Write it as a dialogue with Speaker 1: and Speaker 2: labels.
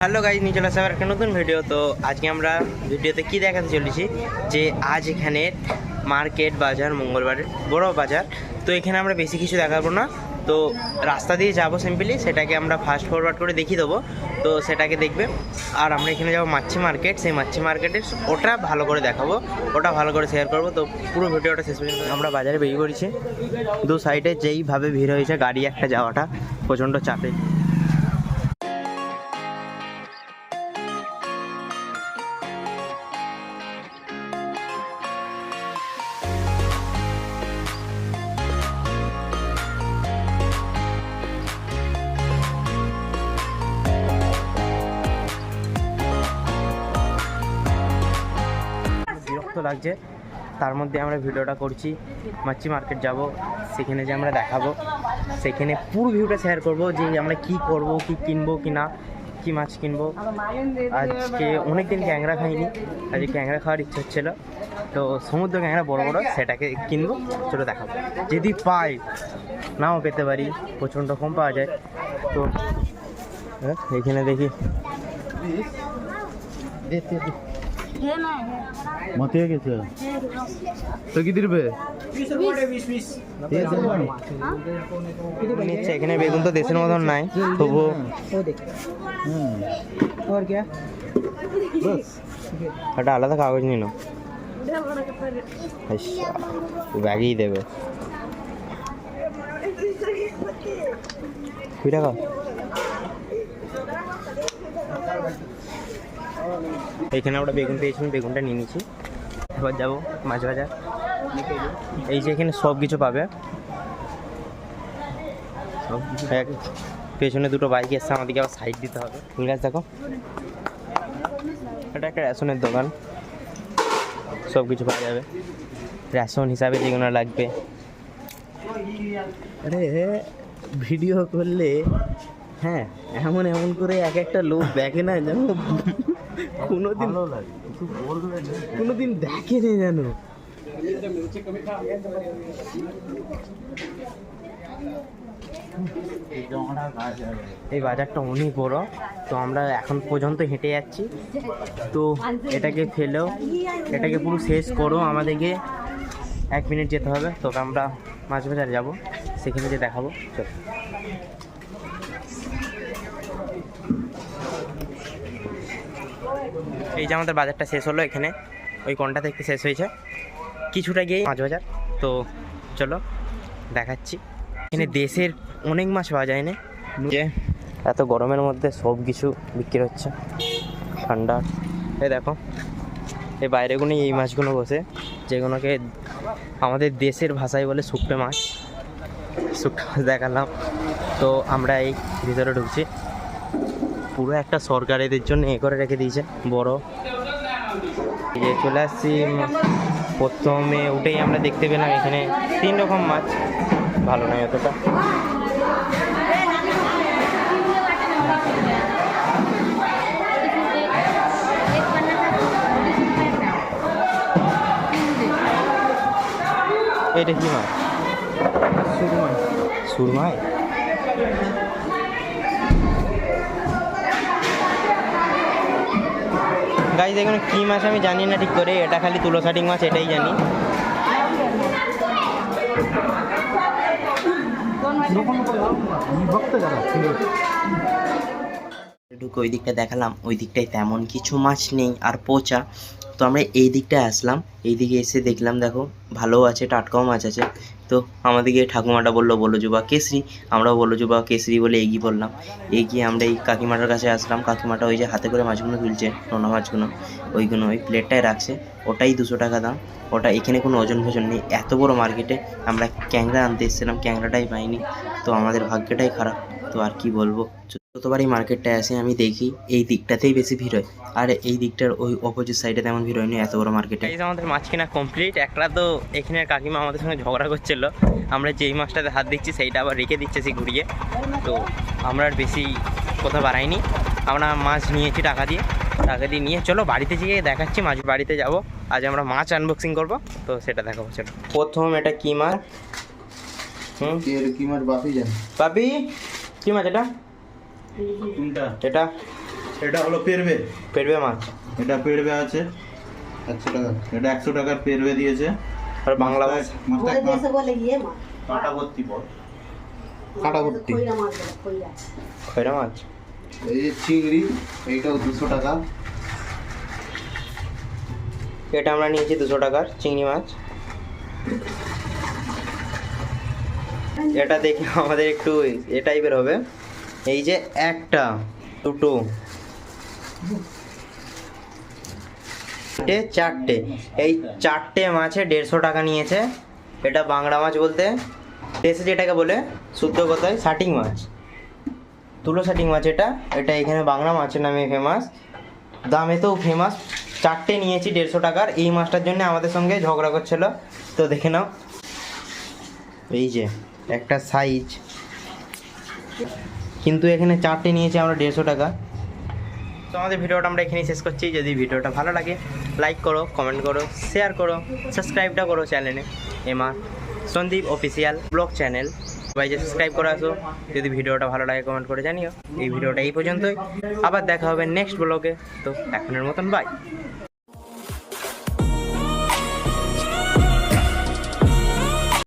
Speaker 1: Hello guys নিয়ে চলে একটা নতুন ভিডিও তো আজকে আমরা ভিডিওতে কি দেখাতে চলেছি? যে আজ এখানে মার্কেট বাজার মঙ্গলবারের বড় বাজার। তো এখানে আমরা বেশি কিছু দেখাবো না। তো রাস্তা দিয়ে যাব সিম্পলি সেটাকে আমরা ফাস্ট ফরওয়ার্ড করে দেখিয়ে দেবো। তো সেটাকে দেখবে। আর আমরা এখানে যাব মাছি মার্কেট সেই মাছি মার্কেটের ওটা ভালো করে দেখাবো। ওটা ভালো করে শেয়ার করব। তো পুরো ভিডিওটা শেষ পর্যন্ত আমরা বাজারে বেরিয়ে পড়েছি। দু সাইডে যেইভাবে ভিড় হয়েছে, গাড়ি একটা যাওয়াটা প্রচণ্ড চাপে। বিরক্ত লাগছে। তার মধ্যে আমরা ভিডিওটা করছি মাছি মার্কেট যাব সেখানে যে আমরা দেখাবো সেখানে পুরো ভিউটা শেয়ার করব যে আমরা কি করব কি কিনবো কি না কি মাছ কিনবো। আজকে অনেক দিন ক্যাংরা খাইনি আজকে ক্যাংরা খাওয়ার ইচ্ছা হচ্ছিল। তো সমুদ্র ক্যাংরা বড় বড় সেটাকে কিনবো চলো দেখাবো। যদি পাই নাও পেতে পারি প্রচণ্ড কম পাওয়া যায়। তো হ্যাঁ, এখানে দেখি।
Speaker 2: মতে গেছে। তো কি দিবে
Speaker 1: নিচ্ছে এখানে বেগুন তো দেশের মতন নাই তবুও। একটা আলাদা কাগজ নিল ব্যাগেই দেবে। কুড়ি টাকা। এখানে আমরা বেগুন পেয়েছিলাম, বেগুনটা নিয়ে নিয়েছি। এবার যাব মাছ বাজার এই যে এখানে সব কিছু পাবে। সব কিছু পেছনে দুটো বাইক এসছে, আমাদেরকে আবার সাইড দিতে হবে। ঠিক আছে, দেখো। এটা একটা রেশনের দোকান। সব কিছু পাওয়া যাবে। রেশন হিসাবে যেগুলো লাগবে।
Speaker 2: আরে ভিডিও করলে হ্যাঁ এমন এমন করে এক একটা লোক দেখে না যেন কোনোদিন কোনোদিন দেখে না যেন।
Speaker 1: এই বাজারটা অনেক বড় তো আমরা এখন পর্যন্ত হেঁটে যাচ্ছি। তো এটাকে ফেলেও এটাকে পুরো শেষ করো আমাদেরকে এক মিনিট যেতে হবে। তবে আমরা মাছ বাজার যাব সেখানে যে দেখাবো। চল। এই যে আমাদের বাজারটা শেষ হলো এখানে। ওই কোনটা থেকে শেষ হয়েছে। কিছুটা গিয়ে মাছ বাজার তো চলো, দেখাচ্ছি। এখানে দেশের অনেক মাছ পাওয়া যায় না। যে এত গরমের মধ্যে সব কিছু বিক্রি হচ্ছে। ঠান্ডা। এই দেখো, এই বাইরেগুলোই এই মাছগুলো বসে। যেগুলোকে আমাদের দেশের ভাষায় বলে শুকনো মাছ। শুকনো মাছ দেখালাম। তো আমরা এই ভিতরে ঢুকছি। পুরো একটা সরকার এদের জন্য এ করে রেখে দিয়েছে বড়। যে চলে আসছি প্রথমে উঠেই আমরা দেখতে পেলাম এখানে তিন রকম মাছ। ভালো নয় অতটা। এটা কি মাছ? সুরমাই। সুরমাই? গাছ দেখুন, কি মাছ আমি জানি না ঠিক করে, এটা খালি তুলো শাটিং মাছ, এটাই জানি। ওই দিকটা দেখালাম, ওই দিকটায় তেমন কিছু মাছ নেই, আর পচা। তো আমরা এই দিকটায় আসলাম। এই দিকে এসে দেখলাম, দেখো ভালো আছে, টাটকাও মাছ আছে। তো আমাদেরকে ঠাকুমাটা বলল, বলো যুবা কেসরি আমরাও বলল যুবা কেসরি বলে এগিয়ে পড়লাম। এগিয়ে আমরা এই কাকিমাটার কাছে আসলাম। কাকিমাটা ওই যে হাতে করে মাছগুলো তুলছে, নোনা মাছগুলো। ওইগুলো, ওই প্লেটটায় রাখছে। ওটাই দুশো টাকা দাম। ওটা এখানে কোনো ওজন ভোজন নেই। এত বড় মার্কেটে আমরা ক্যাংরা আনতে এসেছিলাম। ক্যাংরাটাই পাইনি। তো আমাদের ভাগ্যটাই খারাপ। তো আর কি বলব? যতবার এই মার্কেটটায় আসে আমি দেখি এই দিকটাতেই বেশি ভিড় হয়। আর এই দিকটার ওই অপোজিট সাইডে তেমন ভিড় হয়নি এত বড় মার্কেটে এই যে আমাদের মাছ কেনা কমপ্লিট একটা তো এখানে কাকিমা আমাদের সঙ্গে ঝগড়া করছিল। আমরা যেই মাছটাতে হাত দিচ্ছি সেইটা আবার রেখে দিচ্ছে সে ঘুরিয়ে। তো আমরা আর বেশি কোথাও বাড়াইনি। আমরা মাছ নিয়েছি টাকা দিয়ে। টাকা দিয়ে নিয়ে চলো বাড়িতে গিয়ে দেখাচ্ছি মাছ বাড়িতে যাব। আজ আমরা মাছ আনবক্সিং করব। তো সেটা দেখাবো চলো। প্রথম এটা কি মাছ? হুম?
Speaker 2: এর কি মাছ? বাপি জানে।
Speaker 1: পাপি কি মাছ এটা?
Speaker 2: কোনটা?
Speaker 1: এটা?
Speaker 3: এটা হলো পেরবে।
Speaker 1: পেরবে মাছ?
Speaker 3: এটা পেরবে আছে। একশো টাকা। এটা একশো টাকার পেরবে দিয়েছে।
Speaker 1: আর বাংলা মাছ?
Speaker 3: কাঁটা ভর্তি বল
Speaker 2: কাঁটা ভর্তি।
Speaker 1: খয়রা মাছ
Speaker 3: এই যে চিংড়ি এইটাও দুশো টাকা।
Speaker 1: এটা আমরা নিয়েছি দুশো টাকার চিংড়ি মাছ। এটা দেখে আমাদের একটু এ টাইপের হবে। এই যে একটা, দুটো চারটে। এই চারটে মাছে দেড়শো টাকা নিয়েছে। এটা বাংলা মাছ বলতে, দেশে যেটাকে বলে শুদ্ধ কথায় শাটিং মাছ। তুলো শাটিং মাছ এটা। এটা এখানে বাংলা মাছের নামে ফেমাস দামে তো ফেমাস চারটে নিয়েছি দেড়শো টাকার। এই মাছটার জন্য আমাদের সঙ্গে ঝগড়া করছিল। তো দেখে নাও। এই যে, একটা সাইজ কিন্তু এখানে চারটে নিয়েছি আমরা দেড়শো টাকা। তো আমাদের ভিডিওটা আমরা এখানেই শেষ করছি। যদি ভিডিওটা ভালো লাগে লাইক করো কমেন্ট করো শেয়ার করো সাবস্ক্রাইবটা করো চ্যানেলে এমা সন্দীপ অফিসিয়াল ব্লগ চ্যানেল সবাই যে সাবস্ক্রাইব করে আসো, যদি ভিডিওটা ভালো লাগে কমেন্ট করে জানিও। এই ভিডিওটা এই পর্যন্তই। আবার দেখা হবে নেক্সট ব্লগে তো এখনের মতন বাই